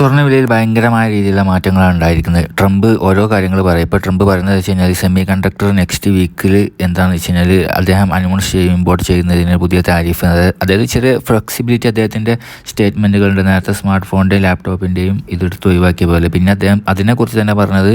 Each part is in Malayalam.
സ്വർണവിലയിൽ ഭയങ്കരമായ രീതിയിലുള്ള മാറ്റങ്ങളാണ് ഉണ്ടായിരിക്കുന്നത്. ട്രംപ് ഓരോ കാര്യങ്ങൾ പറയും. ഇപ്പോൾ ട്രംപ് പറയുന്നത് വെച്ച് കഴിഞ്ഞാൽ സെമി കണ്ടക്ടർ നെക്സ്റ്റ് വീക്കിൽ എന്താണെന്ന് വെച്ച് കഴിഞ്ഞാൽ അദ്ദേഹം അനൗൺസ് ചെയ്യും ഇമ്പോർട്ട് ചെയ്യുന്നതിന് പുതിയ താരിഫ് അതായത് ചെറിയ ഫ്ലെക്സിബിലിറ്റി അദ്ദേഹത്തിന്റെ സ്റ്റേറ്റ്മെന്റുകളുണ്ട് നേരത്തെ സ്മാർട്ട് ഫോണിന്റെയും ലാപ്ടോപ്പിന്റെയും ഇതെടുത്ത് ഒഴിവാക്കിയ പോലെ. പിന്നെ അദ്ദേഹം അതിനെക്കുറിച്ച് തന്നെ പറഞ്ഞത്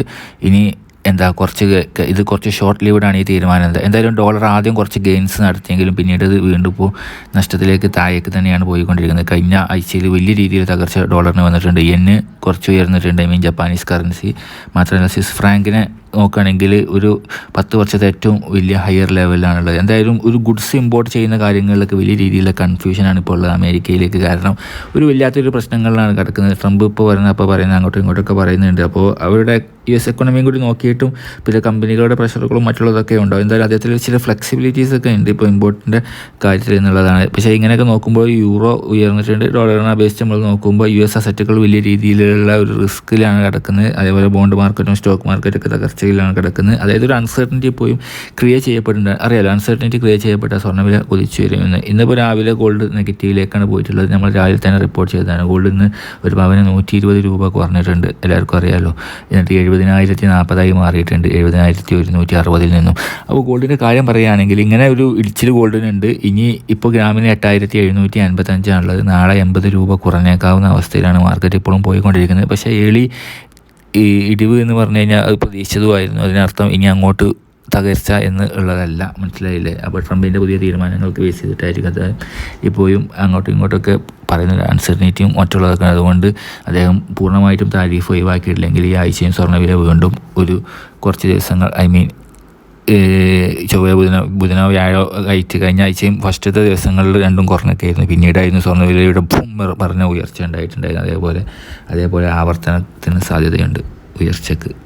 ഇനി എന്താ കുറച്ച് ഇത് കുറച്ച് ഷോർട്ട് ലീവ്ഡാണ് ഈ തീരുമാനം. എന്താ എന്തായാലും ഡോളർ ആദ്യം കുറച്ച് ഗെയിൻസ് നടത്തിയെങ്കിലും പിന്നീട് ഇത് വീണ്ടും ഇപ്പോൾ നഷ്ടത്തിലേക്ക് താഴേക്ക് തന്നെയാണ് പോയിക്കൊണ്ടിരിക്കുന്നത്. കഴിഞ്ഞ ആഴ്ചയിൽ വലിയ രീതിയിൽ തകർച്ച ഡോളറിന് വന്നിട്ടുണ്ട്. യെന്ന് കുറച്ച് ഉയർന്നിട്ടുണ്ട്. ഐ മീൻ ജപ്പാനീസ് കറൻസി മാത്രമല്ല. സ്വിസ് ഫ്രാങ്കിനെ നോക്കുകയാണെങ്കിൽ ഒരു പത്ത് വർഷത്തെ ഏറ്റവും വലിയ ഹയർ ലെവലിലാണുള്ളത് എന്തായാലും ഒരു ഗുഡ്സ് ഇമ്പോർട്ട് ചെയ്യുന്ന കാര്യങ്ങളിലൊക്കെ വലിയ രീതിയിലുള്ള കൺഫ്യൂഷനാണ് ഇപ്പോൾ ഉള്ളത് അമേരിക്കയിലേക്ക്. കാരണം ഒരു വല്ലാത്തൊരു പ്രശ്നങ്ങളിലാണ് കിടക്കുന്നത്. ട്രംപ് ഇപ്പോൾ വരുന്ന അപ്പോൾ പറയുന്നത് അങ്ങോട്ടും ഇങ്ങോട്ടൊക്കെ പറയുന്നുണ്ട്. അപ്പോൾ അവരുടെ യു എസ് എക്കോണമിയും കൂടി നോക്കിയിട്ടും പിന്നെ കമ്പനികളുടെ പ്രഷറുകളും മറ്റുള്ളതൊക്കെ ഉണ്ടാവും. എന്തായാലും അദ്ദേഹത്തിൽ ചില ഫ്ലെക്സിബിലിറ്റീസ് ഒക്കെ ഉണ്ട് ഇപ്പോൾ ഇമ്പോർട്ടിന്റെ കാര്യത്തിൽ എന്നുള്ളതാണ്. പക്ഷേ ഇങ്ങനെയൊക്കെ നോക്കുമ്പോൾ യൂറോ ഉയർന്നിട്ടുണ്ട്. ഡോളറിനെ അപേക്ഷിച്ച് നമ്മൾ നോക്കുമ്പോൾ യു എസ് അസറ്റുകൾ വലിയ രീതിയിലുള്ള ഒരു റിസ്ക്കിലാണ് കിടക്കുന്നത്. അതേപോലെ ബോണ്ട് മാർക്കറ്റും സ്റ്റോക്ക് മാർക്കറ്റൊക്കെ തകർച്ചയിലാണ് കിടക്കുന്നത്. അതായത് ഒരു അൺസർട്ടനിറ്റി പോയും ക്രിയേറ്റ് ചെയ്യപ്പെടുന്നുണ്ട് അറിയാലോ അൺസർട്ടനിറ്റി ക്രിയേറ്റ് ചെയ്യപ്പെട്ട സ്വർണവില കുതിച്ചു വരുമെന്ന്. ഇന്നിപ്പോൾ രാവിലെ ഗോൾഡ് നെഗറ്റീവിലേക്കാണ് പോയിട്ടുള്ളത്. നമ്മൾ രാവിലെ തന്നെ റിപ്പോർട്ട് ചെയ്തതാണ്. ഗോൾഡ് ഇന്ന് ഒരു പവന് നൂറ്റി ഇരുപത് രൂപ കുറഞ്ഞിട്ടുണ്ട്. എല്ലാവർക്കും അറിയാലോ. എന്നിട്ട് എഴുപതിനായിരത്തി നാൽപ്പതായി മാറിയിട്ടുണ്ട്. എഴുപതിനായിരത്തി ഒരുന്നൂറ്റി അറുപതിൽ നിന്നും അപ്പോൾ ഗോൾഡിന്റെ കാര്യം പറയുകയാണെങ്കിൽ ഇങ്ങനെ ഒരു ഇടിച്ചിൽ ഗോൾഡിനുണ്ട് ഇനി ഇപ്പോൾ ഗ്രാമിന് എട്ടായിരത്തി എഴുന്നൂറ്റി അൻപത്തഞ്ചാണുള്ളത് നാളെ എൺപത് രൂപ കുറഞ്ഞേക്കാവുന്ന അവസ്ഥയിലാണ് മാർക്കറ്റ് ഇപ്പോഴും പോയിക്കൊണ്ടിരിക്കുന്നത്. പക്ഷേ എളി ഈ ഇടിവ് എന്ന് പറഞ്ഞു കഴിഞ്ഞാൽ അത് പ്രതീക്ഷിച്ചതുമായിരുന്നു. അതിനർത്ഥം ഇനി അങ്ങോട്ട് തകർച്ച എന്ന് ഉള്ളതല്ല. മനസ്സിലായില്ലേ? അപ്പോൾ ട്രംപിന്റെ പുതിയ തീരുമാനങ്ങൾക്ക് ബേസ് ചെയ്തിട്ടായിരിക്കും അത് ഇപ്പോഴും അങ്ങോട്ടും ഇങ്ങോട്ടൊക്കെ പറയുന്ന അൺസർട്ടനിറ്റിയും മറ്റുള്ളതൊക്കെ. അതുകൊണ്ട് അദ്ദേഹം പൂർണമായിട്ടും താരീഫ് ഒഴിവാക്കിയിട്ടില്ലെങ്കിൽ ഈ ആഴ്ചയും സ്വർണവില വീണ്ടും ഒരു കുറച്ച് ദിവസങ്ങൾ ഐ മീൻ ചൊവ്വ ബുധന ബുധനോ വ്യാഴോ കഴിച്ച് കഴിഞ്ഞ ആഴ്ചയും ഫസ്റ്റത്തെ ദിവസങ്ങളിൽ രണ്ടും കുറഞ്ഞൊക്കെ ആയിരുന്നു പിന്നീടായിരുന്നു സ്വർണവിലയുടെ പറഞ്ഞ ഉയർച്ച ഉണ്ടായിട്ടുണ്ടായിരുന്നു അതേപോലെ അതേപോലെ ആവർത്തനത്തിന് സാധ്യതയുണ്ട് ഉയർച്ചക്ക്.